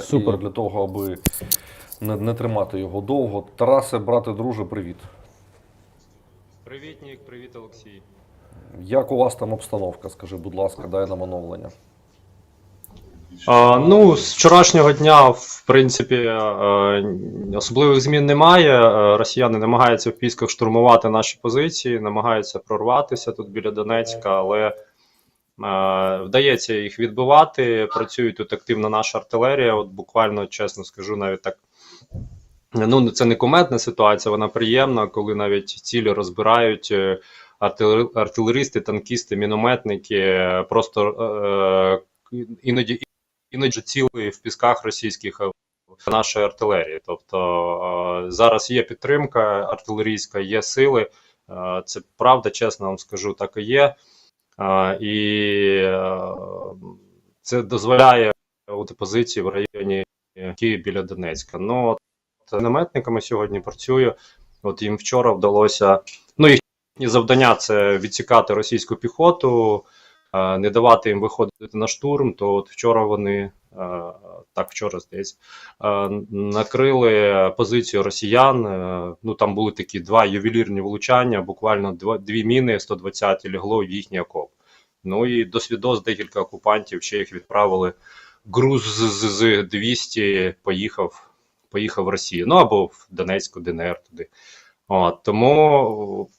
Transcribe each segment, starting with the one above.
Супер. І для того, аби не, не тримати його довго. Тарасе, брате, друже, привіт. Привіт, Нік, привіт, Олексій. Як у вас там обстановка? Скажи, будь ласка, дай нам оновлення. А, ну, з вчорашнього дня, в принципі, е, особливих змін немає. Е, Росіяни намагаються в пісках штурмувати наші позиції, намагаються прорватися тут біля Донецька, але е, вдається їх відбивати. Працює тут активно наша артилерія. От буквально, чесно скажу, навіть так. Ну, це не куметна ситуація, вона приємна, коли навіть цілі розбирають. е, Артилеристи, танкісти, мінометники е, просто е, іноді іноді цілий в пісках російських е, нашої артилерії. Тобто е, зараз є підтримка артилерійська, є сили. Е, Це правда, чесно вам скажу, так і є. І е, це дозволяє бути позиції в районі Києва біля Донецька. Ну, от наметниками сьогодні працюю. От їм вчора вдалося. Ну, їхні завдання це відсікати російську піхоту, е, не давати їм виходити на штурм. То от вчора вони, так вчора здається, е, накрили позицію росіян. Е, Ну там були такі два ювелірні влучання, буквально дві міни 120 лягло в їхній окоп. Ну і до свідос декілька окупантів ще їх відправили. Груз з 200 поїхав, поїхав в Росію. Ну або в Донецьку, ДНР туди. От, тому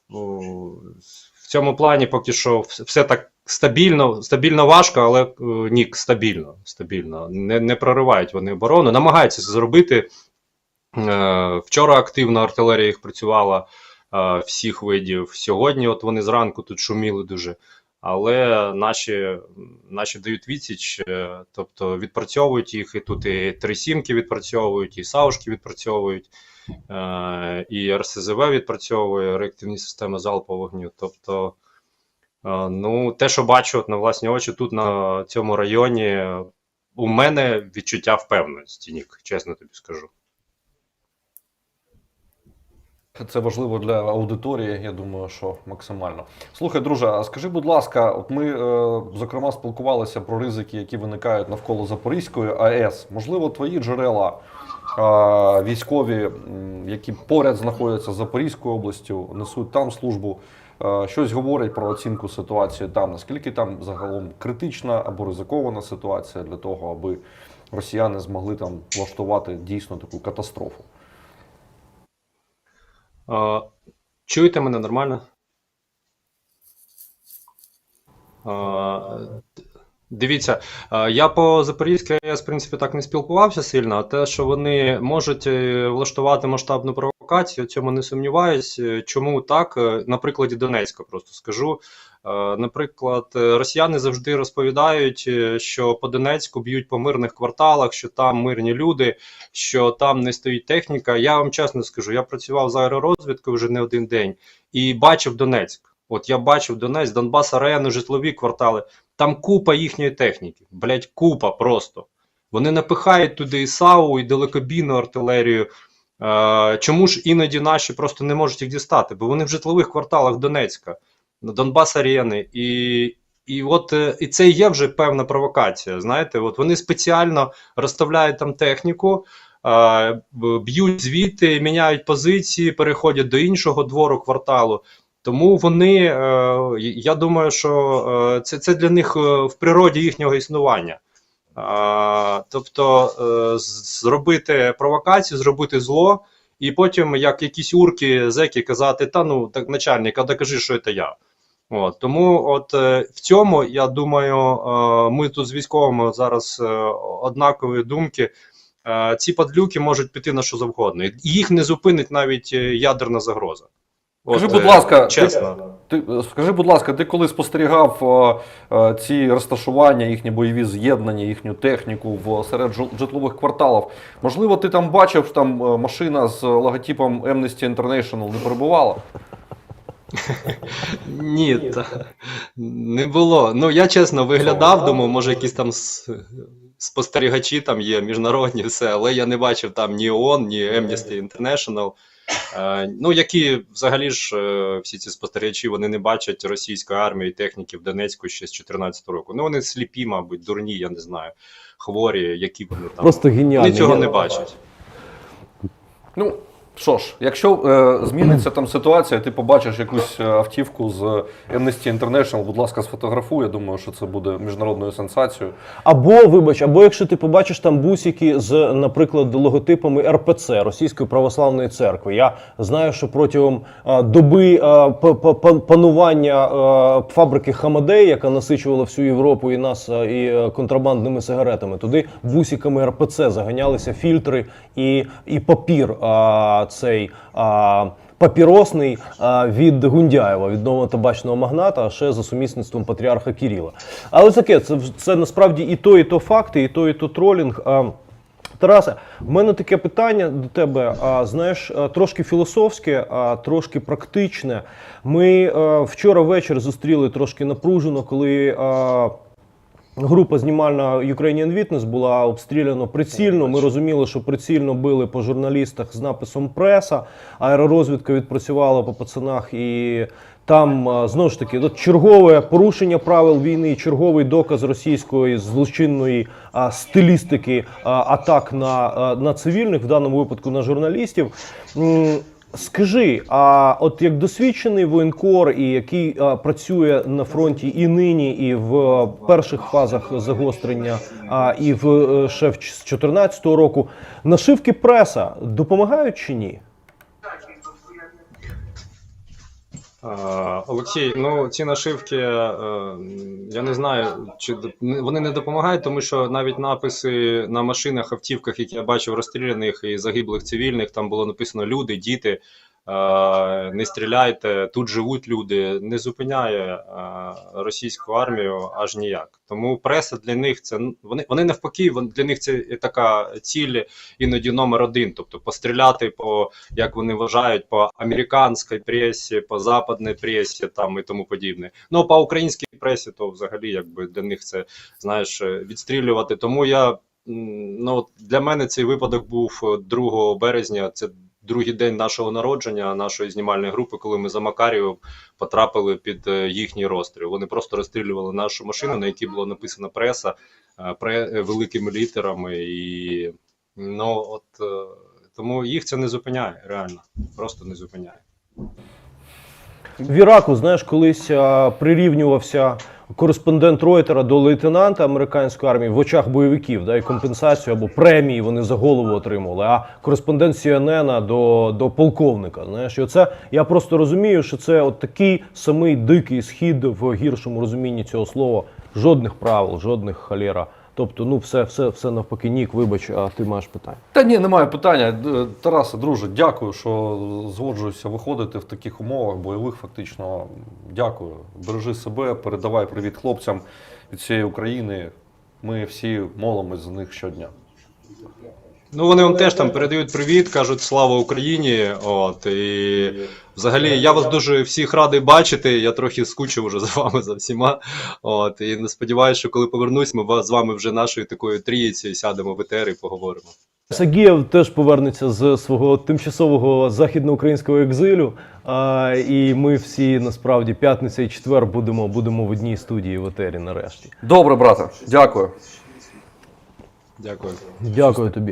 в цьому плані поки що все так стабільно, стабільно важко, але е, нік стабільно. стабільно. Не, не проривають вони оборону, намагаються це зробити. Е, Вчора активно артилерія їх працювала е, всіх видів. Сьогодні, от вони зранку тут шуміли дуже. Але наші, наші дають відсіч, тобто відпрацьовують їх, і тут і три сімки відпрацьовують, і саушки відпрацьовують, і РСЗВ відпрацьовує реактивні системи залпового вогню. Тобто, ну, те, що бачу на власні очі тут на цьому районі, у мене відчуття впевненості, Нік, чесно тобі скажу. Це важливо для аудиторії, я думаю, що максимально. Слухай, друже, а скажи, будь ласка, от ми е, зокрема спілкувалися про ризики, які виникають навколо Запорізької АЕС. Можливо, твої джерела е, військові, які поряд знаходяться з Запорізькою областю, несуть там службу. Е, Щось говорять про оцінку ситуації там, наскільки там загалом критична або ризикована ситуація для того, аби росіяни змогли там влаштувати дійсно таку катастрофу. Е, Чуєте мене нормально? Е, Дивіться, я по Запорізькій АЕС, в принципі, так не спілкувався сильно, а те, що вони можуть влаштувати масштабну провокацію, в цьому не сумніваюсь. Е, Чому так? Е, На прикладі Донецька просто скажу. Е, Наприклад, росіяни завжди розповідають, що по Донецьку б'ють по мирних кварталах, що там мирні люди, що там не стоїть техніка. Я вам чесно скажу, я працював з аеророзвідкою вже не один день і бачив Донецьк. От я бачив Донецьк, Донбас арену, житлові квартали. Там купа їхньої техніки. Блять, купа просто. Вони напихають туди і САУ, і далекобійну артилерію. Е, чому ж іноді наші просто не можуть їх дістати? Бо вони в житлових кварталах Донецька, Донбас арени. І, і от е, і це є вже певна провокація. Знаєте, от вони спеціально розставляють там техніку, е, б'ють звідти, міняють позиції, переходять до іншого двору кварталу. Тому вони, я думаю, що це, це для них в природі їхнього існування. Тобто е, зробити провокацію, зробити зло, і потім, як якісь урки, зеки, казати: та ну так, начальник, а докажи, що це я. От, тому от е, в цьому, я думаю, е, ми тут з військовими зараз однакові думки. Ці падлюки можуть піти на що завгодно. І їх не зупинить навіть ядерна загроза. Скажи, будь е, ласка, чесно. Ти скажи, будь ласка, ти коли спостерігав е, е, ці розташування, їхні бойові з'єднання, їхню техніку в серед житлових кварталів, можливо, ти там бачив там машина з логотипом Amnesty International не перебувала? Ні, та, не було. Ну я чесно виглядав, думав, може якісь там спостерігачі там є, міжнародні, все, але я не бачив там ні ООН, ні Amnesty International. Е, ну, які взагалі ж е, всі ці спостерігачі вони не бачать російської армії і техніки в Донецьку ще з 14 року. Ну вони сліпі, мабуть, дурні, я не знаю, хворі, які вони там. Просто геніальні. Вони цього не бачать. Ну, що ж, якщо е, зміниться там ситуація, ти побачиш якусь е, автівку з Amnesty International, будь ласка, сфотографуй. Я думаю, що це буде міжнародною сенсацією. Або, вибач, або якщо ти побачиш там бусики з, наприклад, логотипами РПЦ Російської православної церкви. Я знаю, що протягом а, доби а, п- п- панування а, фабрики Хамадей, яка насичувала всю Європу і нас а, і е, контрабандними сигаретами, туди бусиками РПЦ заганялися фільтри і, і папір а, цей. А, Папіросний а, від Гундяєва, від нового табачного магната, а ще за сумісництвом патріарха Кіріла. Але таке, це, це насправді і то, і то факти, і то, і то тролінг. А, Тарасе, в мене таке питання до тебе. А, знаєш, трошки філософське, а трошки практичне. Ми а, вчора ввечері зустріли трошки напружено, коли. А, Група знімальна Ukrainian Witness була обстріляна прицільно. Ми розуміли, що прицільно били по журналістах з написом преса. Аеророзвідка відпрацювала по пацанах, і там знову ж таки чергове порушення правил війни, черговий доказ російської злочинної а, стилістики а, атак на, а, на цивільних, в даному випадку на журналістів. Скажи, а от як досвідчений воєнкор, і який а, працює на фронті і нині, і в перших фазах загострення, а і в е, ще з 2014 року, нашивки преса допомагають чи ні? Олексій, ну ці нашивки, е, я не знаю, чи вони не допомагають, тому що навіть написи на машинах, автівках, які я бачив розстріляних і загиблих цивільних, там було написано люди, діти. Е, Не стріляйте, тут живуть люди, не зупиняє е, російську армію аж ніяк. Тому преса для них це вони, вони навпаки, для них це така ціль іноді номер один. Тобто постріляти по як вони вважають, по американській пресі, по западній пресі там і тому подібне. Ну по українській пресі, то взагалі якби для них це знаєш е, відстрілювати. Тому я ну для мене цей випадок був е, 2 березня. Це другий день нашого народження, нашої знімальної групи, коли ми за Макарієвом потрапили під е, їхній розстріл. Вони просто розстрілювали нашу машину, на якій було написано преса е, пре, е, великими літерами, і ну от тому їх це не зупиняє, реально, просто не зупиняє. В Іраку, знаєш, колись а, прирівнювався кореспондент Ройтера до лейтенанта американської армії в очах бойовиків, да, і компенсацію або премії вони за голову отримували. А кореспондент CNN до, до полковника. Знаєш, і оце я просто розумію, що це от такий самий дикий схід в гіршому розумінні цього слова. Жодних правил, жодних халєра. Тобто, ну все, все, все навпаки, нік, вибач, а ти маєш питання. Та ні, немає питання. Тарасе, друже, дякую, що згоджуюся виходити в таких умовах бойових. Фактично, дякую. Бережи себе, передавай привіт хлопцям від всієї України. Ми всі молимось за них щодня. Ну вони вам теж там передають привіт, кажуть слава Україні. От і взагалі я вас дуже всіх радий бачити. Я трохи скучив уже за вами за всіма. От і не сподіваюся, що коли повернусь, ми з вами вже нашою такою трією сядемо в етер і поговоримо. Сагієв теж повернеться з свого тимчасового західноукраїнського екзилю. А, і ми всі насправді п'ятниця і четвер будемо, будемо в одній студії в етері нарешті. Добре, брате, дякую. Дякую. Дякую тобі.